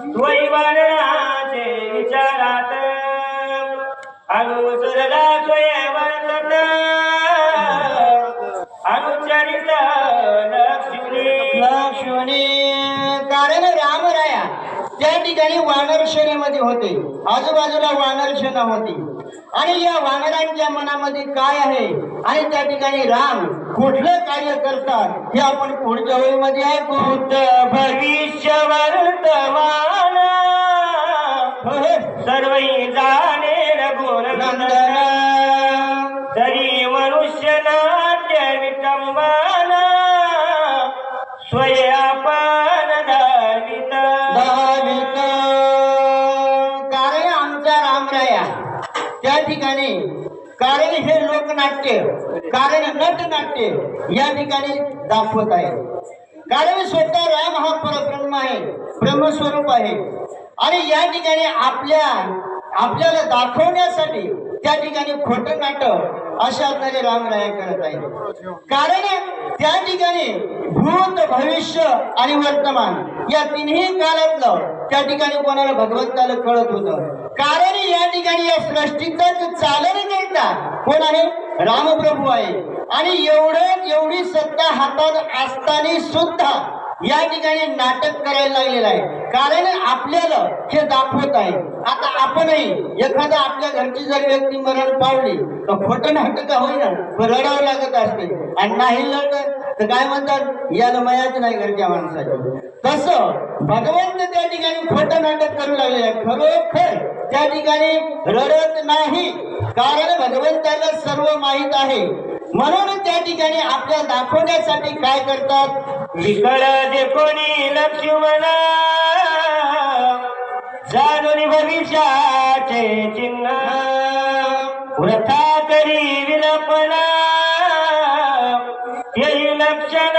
द्वैवानराचे विचारात. अनुसरला स्वयंवरत अनुचरित लक्ष्मी. लक्ष्मणी कारण रामराया त्या ठिकाणी वानर सेनेमध्ये होते. आजूबाजूला वानर सेना होती. आणि या वानरांच्या मनामध्ये काय आहे? आणि त्या ठिकाणी राम कुठलं कार्य करतात हे आपण पुढच्या वेळीमध्ये ऐकू. भविष्य वर्तमान सर्वही जाणे रघुनंदन तरी मनुष्य नाट्य विटंबन. धावित. दहावीत कारण आमचा रामराया त्या ठिकाणी कारण हे लोकनाट्य कारण नटनाट्य या ठिकाणी दाखवत आहे. कारण स्वतः राम हा परब्रह्म आहे ब्रह्मस्वरूप आहे. आणि या ठिकाणी आपल्या आपल्याला दाखवण्यासाठी त्या ठिकाणी खोटं नाटक अशा प्रकारे रामराया करत आहे कारण त्या ठिकाणी भूत भविष्य आणि वर्तमान या तिन्ही काळातलं त्या ठिकाणी कोणाला भगवंताला कळत होतं. कारण या ठिकाणी या सृष्टीचं चालन करता कोण आहे? रामप्रभू आहे. आणि एवढं एवढी सत्ता हातात असताना सुद्धा या ठिकाणी नाटक करायला लागलेलं आहे. कारण आपल्याला हे दाखवत आहे. आता आपणही एखादा आपल्या घरची जर व्यक्ती मरण पावली तर खोटं नाटक होईना रडावं लागत असते. आणि नाही लढत तर काय म्हणतात? याला मयाच नाही घरच्या माणसाची. तसं भगवंत त्या ठिकाणी खोटं नाटक करू लागले आहे. खरोखर त्या ठिकाणी रडत नाही. कारण भगवंताला सर्व माहीत आहे. म्हणून त्या ठिकाणी आपल्या दाखवण्यासाठी काय करतात? विकळ जे कोणी लक्ष्मण जाणून भविष्याचे चिन्ह वृथा करी विलपण येई लक्षण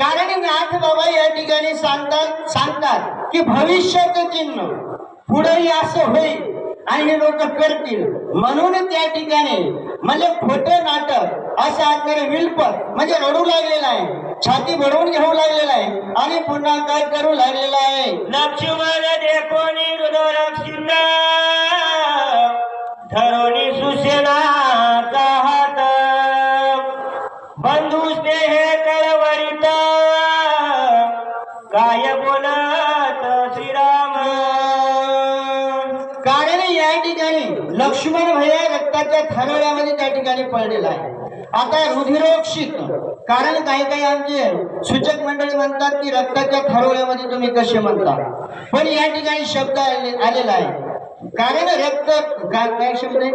कारण नाथ बाबा या ठिकाणी सांगतात सांगतात की भविष्याचं चिन्ह. पुढेही असं होईल. आणि लोक करतील. म्हणून त्या ठिकाणी म्हणजे खोटं नाटक असं आपल्याला विलपत म्हणजे रडू लागलेला आहे. छाती भरवून घेऊ लागलेला आहे. आणि पुन्हा काय करू लागलेला आहे? लक्ष्मण जे कोणी हृदय धरोणी सुसेना त्या ठिकाणी लक्ष्मण भैया रक्ताच्या थरळ्यामध्ये त्या ठिकाणी पडलेला आहे. आता रुधिरोक्षित कारण काही काही आमचे सूचक मंडळी म्हणतात की रक्ताच्या थरोळ्यामध्ये तुम्ही कसे म्हणता. पण या ठिकाणी शब्द आले- आलेला आहे. कारण रक्त काय शब्द आहे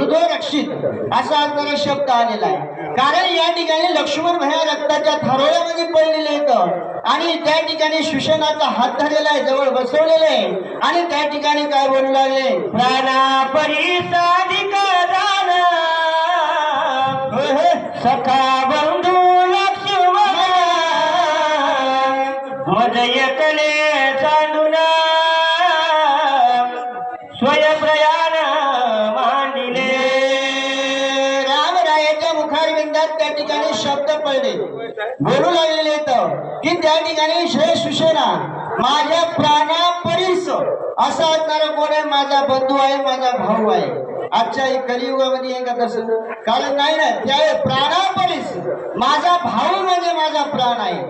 रुधिरोक्षित असा असणारा शब्द आलेला आहे. कारण या ठिकाणी लक्ष्मण भैया रक्ताच्या थरोळ्यामध्ये पडलेले आहेत. आणि त्या ठिकाणी सुशनाचा हात धरलेला आहे जवळ बसवलेला आहे. आणि त्या ठिकाणी काय बोलू लागले? प्राणा परिसाधिक दान सखा बंधू लक्ष्मण. मज की त्या ठिकाणी श्रेय सुशेना माझ्या प्राणापरीस असा असणारा कोण आहे? माझा बंधू आहे माझा भाऊ आहे. आजच्या कलियुगामध्ये आहे का तसं कारण नाही ना त्या प्राणापरीस माझा भाऊ म्हणजे माझा प्राण आहे.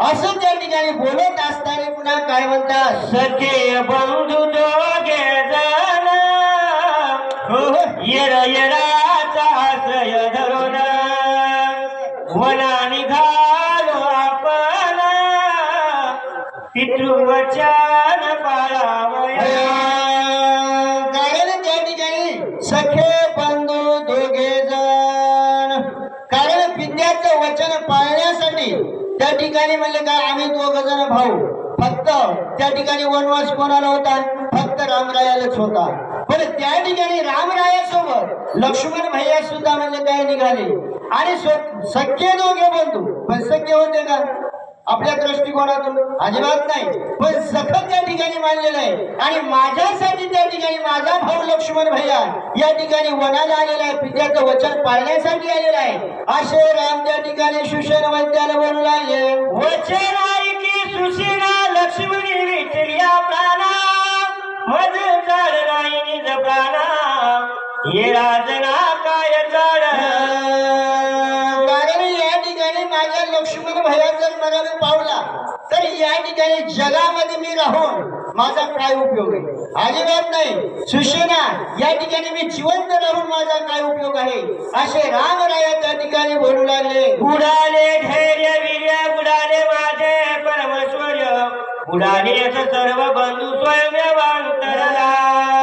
असं त्या ठिकाणी बोलत असताना पुन्हा काय म्हणतात सखे बंधू दोघे जण हो, हो येड येडाचा आश्रय धरून वना निघालो वचन पाळावया. कारण त्या ठिकाणी सखे बंधू दोघे जण. कारण पित्याचं वचन पाळण्यासाठी त्या ठिकाणी म्हणले काय आम्ही दोघ जण भाऊ. फक्त त्या ठिकाणी वनवास कोणाला होता? फक्त रामरायालाच होता. पण त्या ठिकाणी रामरायासोबत लक्ष्मण भैया सुद्धा म्हणजे काय निघाले. आणि सख्य दोघे बंधू. पण सख्य होते का? आपल्या दृष्टिकोनातून अजिबात नाही. पण सखत त्या ठिकाणी मानलेलं आहे. आणि माझ्यासाठी त्या ठिकाणी माझा भाऊ लक्ष्मण भैया या ठिकाणी वनाला आलेला आहे. पित्याचं वचन पाळण्यासाठी आलेलं आहे. असे राम त्या ठिकाणी सुशेर वैद्याला बनू लागले. वचन ऐकी सुशिरा लक्ष्मणी विचर्या प्राणा. मध चाल नाही प्राणा. हे राजना कायचा या ठिकाणी जगामध्ये मी राहून माझा काय उपयोग आहे? अजिबात नाही. सुशेना या ठिकाणी मी जिवंत राहून माझा काय उपयोग आहे? असे रामराया त्या ठिकाणी बोलू लागले बुडाले धैर्य वीर्य बुडाले माझे परमेश्वर. बुडाले सर्व बंधू तरला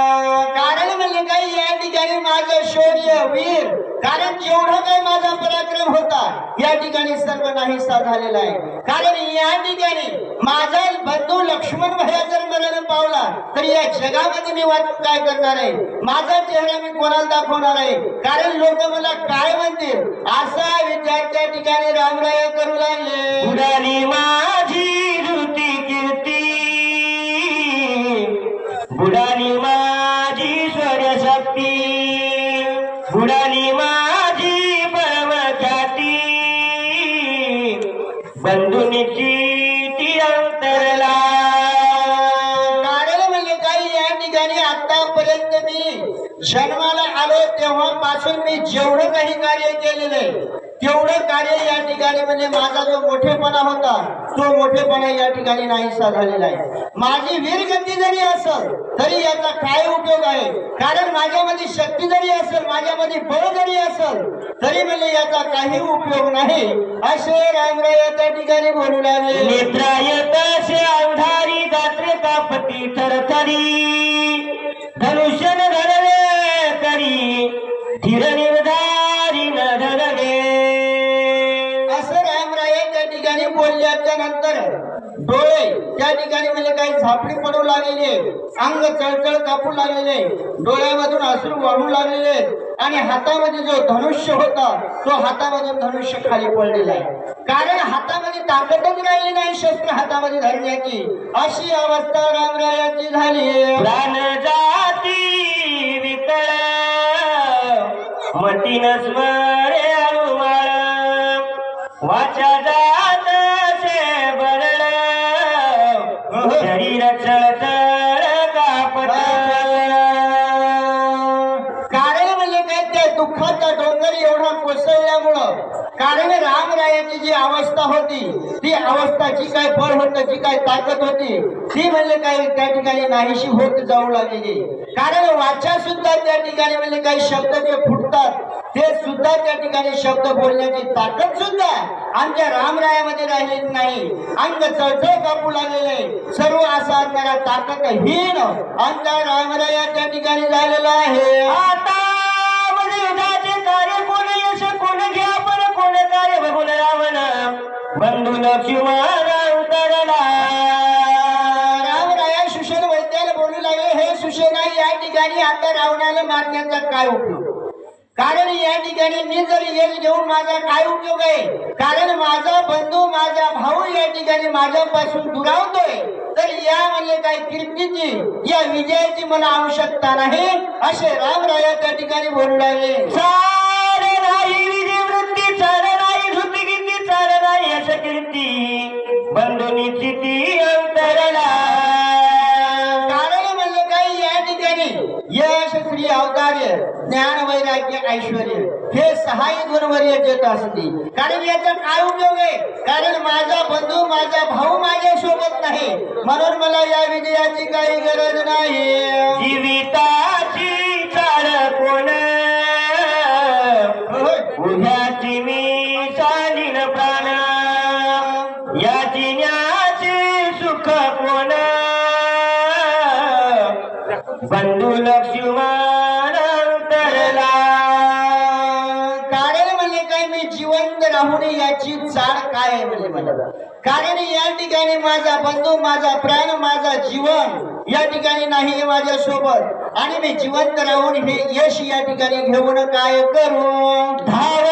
ठिकाणी माझं शौर्य वीर कारण जेवढा काही माझा पराक्रम होता या ठिकाणी सर्व नाहीसा झालेला आहे. कारण या ठिकाणी माझा बंधू लक्ष्मण भया जर मला पावला तर या जगामध्ये मी वाचून काय करणार आहे? माझा चेहरा मी कोणाला दाखवणार आहे? कारण लोक मला काय म्हणतील? असा विचार त्या ठिकाणी रामराय करू लागले. माझी कीर्ती बुडाली बंधुनीची ती अंतरला. कारण म्हणजे काही या ठिकाणी आतापर्यंत मी जन्माला आलो तेव्हापासून मी जेवढं काही कार्य केलेलं आहे तेवढं कार्य या ठिकाणी म्हणजे माझा जो मोठेपणा होता तो मोठेपणा या ठिकाणी नाहीसा झालेला आहे. माझी वीरगती जरी असल तरी याचा काय उपयोग आहे? कारण माझ्यामध्ये शक्ती जरी असेल माझ्यामध्ये बळ जरी असेल तरी म्हणजे याचा काही उपयोग नाही. असे रामराय त्या ठिकाणी बोलू लागले. नेत्रायत अवधारी अंधारी गात्रे कापती थरथरी ठिकाणी म्हणजे काही झापडी पडू लागलेले अंग चळचळ कापू लागलेले डोळ्यामधून अश्रू वाढू लागलेले आणि हातामध्ये जो धनुष्य होता तो हातामधून धनुष्य खाली पडलेला आहे. कारण हातामध्ये ताकदच राहिली नाही शस्त्र हातामध्ये धरण्याची. अशी अवस्था रामरायाची झाली. प्राण जाती विकळ मतीन स्मरे वाचा जा अवस्था होती. ती अवस्था जी काय बळ होतं जी काय ताकद होती ती म्हणजे काय त्या ठिकाणी नाहीशी होत जाऊ लागलेली कारण वाचा सुद्धा त्या ठिकाणी म्हणजे काही शब्द जे फुटतात ते सुद्धा त्या ठिकाणी शब्द बोलण्याची ताकद सुद्धा आमच्या रामरायामध्ये राहिलेली नाही. अंग चळचळ कापू लागलेले सर्व असा असणारा ताकदहीन आमच्या रामराया त्या ठिकाणी झालेला आहे. आता कार्य रावण बंधू उतरला. रामराया वैद्याला बोलू लागले हे या ठिकाणी आता रावणाला मारण्याचा काय उपयोग? कारण या ठिकाणी मी जर यश घेऊन माझा काय उपयोग आहे? कारण माझा बंधू माझा भाऊ या ठिकाणी माझ्यापासून दुरावतोय. तर या म्हणजे काय कीर्तीची या विजयाची मला आवश्यकता नाही? असे रामराया त्या ठिकाणी बोलू लागले. कीर्ती बंधुनीची ती अंतरला कारण म्हणलं काही या ठिकाणी यश श्री अवतार्य ज्ञान वैराग्य ऐश्वर हे सहाय्य गुणवर्य देत असते. कारण याचा काय उपयोग आहे? कारण माझा बंधू माझा भाऊ माझ्या सोबत नाही. म्हणून मला या विजयाची काही गरज नाही. माझा माझा प्राण माझा जीवन या ठिकाणी नाही माझ्या सोबत आणि मी जिवंत राहून हे यश या ठिकाणी घेऊन काय करू? धाव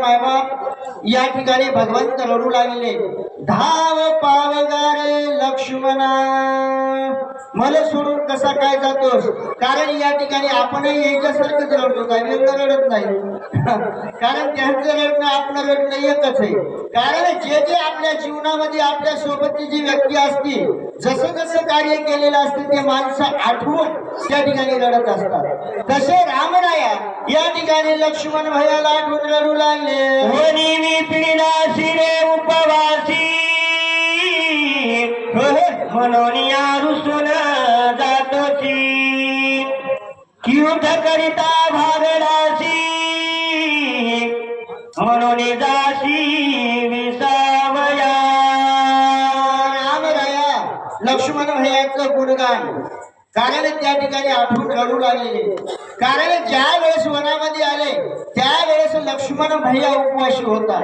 मायबाप या ठिकाणी भगवंत रडू लागले धाव पावगारे लक्ष्मणा. मला सोडून कसा काय जातोस कारण या ठिकाणी आपणही याच्यासारखंच रडतो काय वेगळं रडत नाही. कारण त्यांचं रडणं आपलं रडणं एकच आहे. कारण जे जे आपल्या जीवनामध्ये आपल्या सोबतची जी व्यक्ती असते जसं जसं कार्य केलेलं असतं ते माणसं आठवून त्या ठिकाणी रडत असतात. तसे रामराया या ठिकाणी लक्ष्मण भयाला आठवून रडू लागले हो, पिढीला शिरे उपवासी. म्हणून या रुसून जातोची. युद्ध करिता भागडाशी म्हणून जाशी विसावया. रामराया लक्ष्मण भयाचं गुणगान. कारण त्या ठिकाणी आठवण रडू लागलेली. कारण ज्या वेळेस वनामध्ये आले त्यावेळेस लक्ष्मण भैया उपवाशी होता.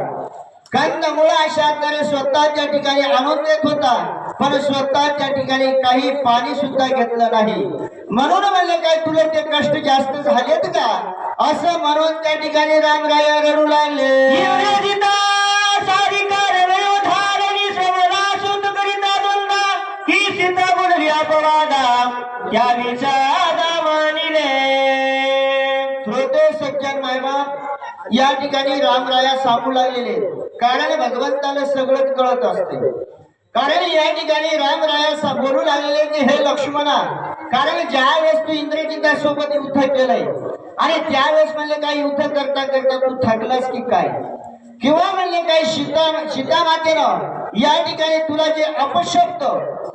कंदमुळ अशा तऱ्हे स्वतः त्या ठिकाणी आणून देत होता पण स्वतः त्या ठिकाणी काही पाणी सुद्धा घेतलं नाही. म्हणून म्हणले काय तुला ते कष्ट जास्त झालेत का? असं म्हणून त्या ठिकाणी रामराया रडू लागले. ही त्या मानिले श्रोते सज्जन मायबाप या ठिकाणी रामराया सांगू लागलेले. कारण भगवंताला सगळंच कळत असते. कारण या ठिकाणी रामराया सा- बोलू लागलेले की हे लक्ष्मणा कारण ज्या वेळेस तू इंद्रजिता सोबत युद्ध केलंय आणि त्यावेळेस म्हणले काय युद्ध करता करता तू थकलास की काय? किंवा म्हणले काय सीता सीता मातेनं या ठिकाणी तुला जे अपशब्द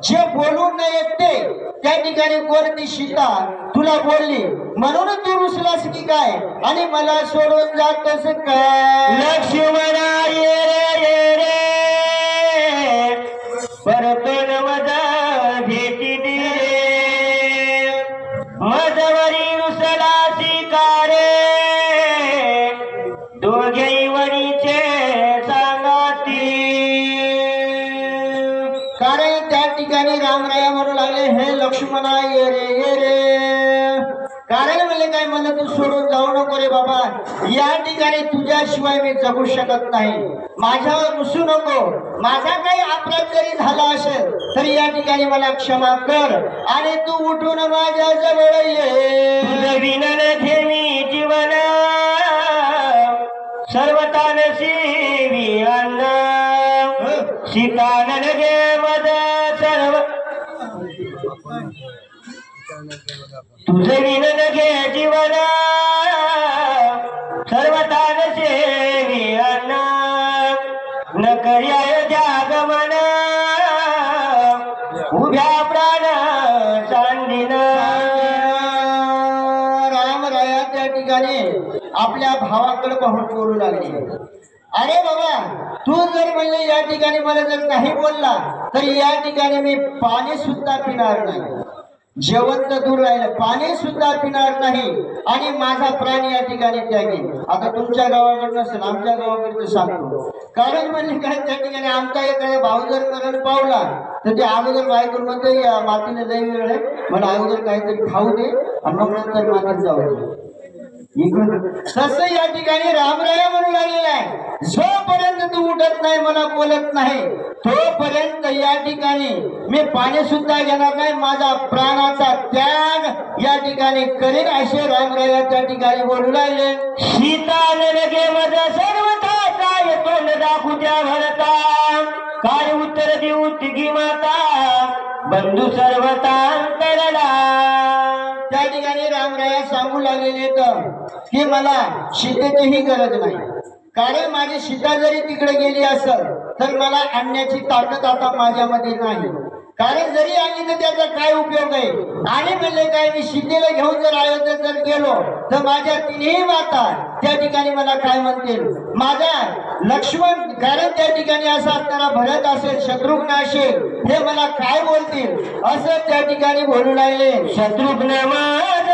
जे बोलू न येते त्या ठिकाणी कोणती सीता तुला बोलली म्हणून तू रुसलास की काय? आणि मला सोडून जातस काय? लक्ष्मणा ये रे ये रे. परतून मज काय मला तू सोडून जाऊ नको रे बाबा. या ठिकाणी तुझ्याशिवाय मी जगू शकत नाही. माझ्यावर रुसू नको. माझा काही अपराध जरी झाला असेल तरी या ठिकाणी मला क्षमा कर आणि तू उठून माझ्या जवळ ये. ठेवी जीवन सर्वतान सेवी अन्न सीतानन गे तुझ विन घे जीवन सर्वतान सेवी अन्न. न कर्याय जागमन उभ्या प्राण चांदिन रामराया त्या ठिकाणी आपल्या भावाकडे पाहून बोलू लागले. अरे बाबा तू जर म्हणजे या ठिकाणी मला जर नाही बोलला तर या ठिकाणी मी पाणी सुद्धा पिणार नाही. जेवण तर दूर राहिलं. पाणी सुद्धा पिणार नाही. आणि माझा प्राण या ठिकाणी त्यागेल आता तुमच्या गावाकडे नसेल आमच्या गावाकडे सांगतो. कारण म्हणजे काय त्या ठिकाणी आमचा एखादा भाऊ जर मरण पावला. तर ते अगोदर बायकोरमध्ये मातीने लई वेळ आहे. मला अगोदर काहीतरी खाऊ दे आणि मग नंतर मातीत जाऊ दे. तसं या ठिकाणी रामराया म्हणू लागलेला आहे. जोपर्यंत तू उठत नाही मला बोलत नाही तोपर्यंत या ठिकाणी मी पाणी सुद्धा घेणार नाही. माझा प्राणाचा त्याग या ठिकाणी करीन. असे रामराया त्या ठिकाणी बोलू लागले. सीता गे मद सर्वता काय तोंड दाखवू त्या भरता काय उत्तर देऊ तिघी माता? बंधू सर्वता करला ठिकाणी रामराया सांगू लागलेले तर की मला सीतेचीही गरज नाही. कारण माझी सीता जरी तिकडे गेली असेल तर मला आणण्याची ताकद आता माझ्यामध्ये नाही. कारण जरी आणली तर त्याचा काय उपयोग आहे? आणि म्हणले काय मी सीतेला घेऊन जर अयोध्येत जर गेलो तर माझ्या तिन्ही माता त्या ठिकाणी मला काय म्हणतील? माझा लक्ष्मण कारण त्या ठिकाणी असं असताना भरत असेल शत्रुघ्न असेल हे मला काय बोलतील? असं त्या ठिकाणी बोलू लागले. शत्रुघ्न माझ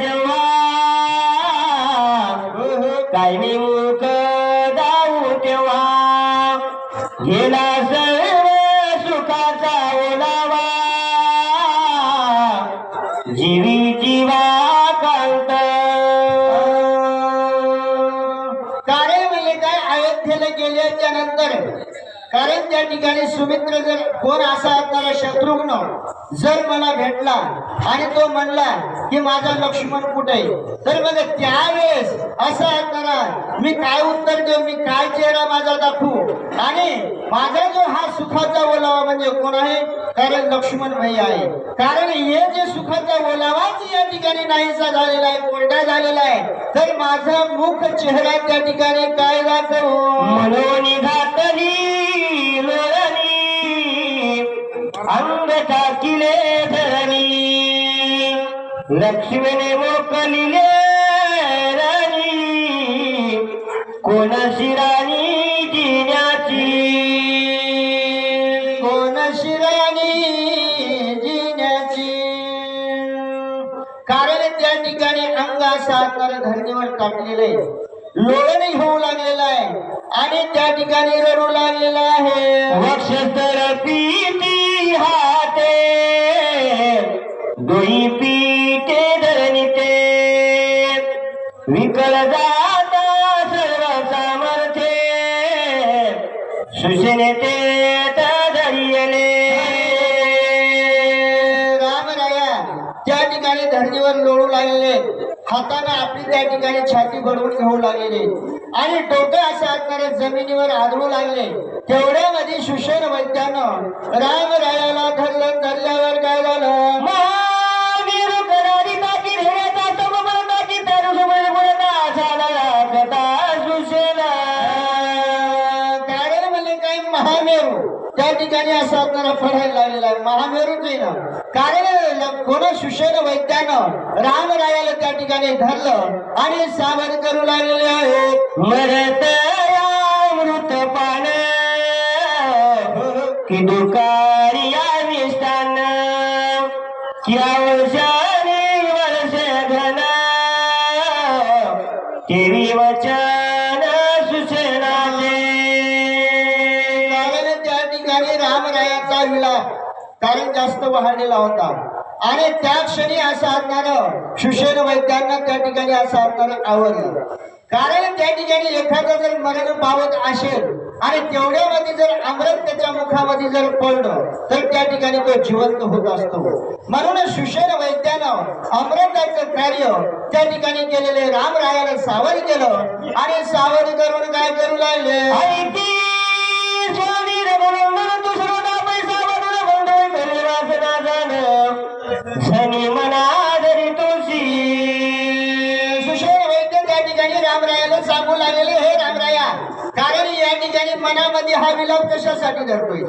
जेव्हा. काय मी मुख दाऊ तेव्हा. गेला ठिकाणी सुमित्र जर कोण असा असणारा शत्रुघ्न जर मला भेटला आणि तो म्हणला की माझा लक्ष्मण कुठे तर मग त्यावेळेस असा असणारा मी काय उत्तर देऊ? मी काय चेहरा माझा दाखवू? आणि माझा जो हा सुखाचा ओलावा म्हणजे कोण आहे? कारण लक्ष्मण भाई आहे. कारण हे जे सुखाचा ओलावाच या ठिकाणी नाहीसा झालेला आहे कोरडा झालेला आहे. तर माझा मुख चेहरा त्या ठिकाणी काय दाखवू? म्हणून घातली अंग टाकिले धरणी. लक्ष्मीने मोकलिले राणी. कोण राणी जिण्याची कोण राणी जिण्याची कारण त्या ठिकाणी अंगा असा तर धरणीवर टाकलेले लोळणी होऊ लागलेला आहे. आणि त्या ठिकाणी रडू लागलेला आहे. वक्षस्थळ पीती हाते दोई पीठे धरणीते विकल जाता त्या ठिकाणी धरणीवर लोळू लागलेले हाताने आपली त्या ठिकाणी छाती भरवून घेऊ लागलेले आणि डोकं असं असणारे जमिनीवर आदळू लागले तेवढ्यामध्ये सुषेण वैद्यानं रामरायाला धरलं धरल्यावर काय झालं? ठिकाणी असं असणारा फळायला लागलेला आहे. महामेरूच ना कारण कोण सुशेन वैद्यानं रामरायाला त्या ठिकाणी धरलं आणि सावध करू लागलेले आहे मरत कारण होता. आणि त्या क्षणी असं असणार सुशेन वैद्यांना त्या ठिकाणी असं असणार आवडलं. कारण त्या ठिकाणी एखादं जर मरण पावत असेल आणि तेवढ्यामध्ये जर अमृत त्याच्या मुखामध्ये जर पडलं तर त्या ठिकाणी तो जिवंत होत असतो. म्हणून सुशेन वैद्यानं अमृताचं कार्य त्या ठिकाणी केलेले रामरायाला सावध केलं आणि सावध करून काय करू लागले? म्हणून घरी वासना जाणं मना धरी वैद्य त्या ठिकाणी रामरायाला सांगू लागले हे रामराया कारण या ठिकाणी मनामध्ये हा विलाप कशासाठी धरतोय?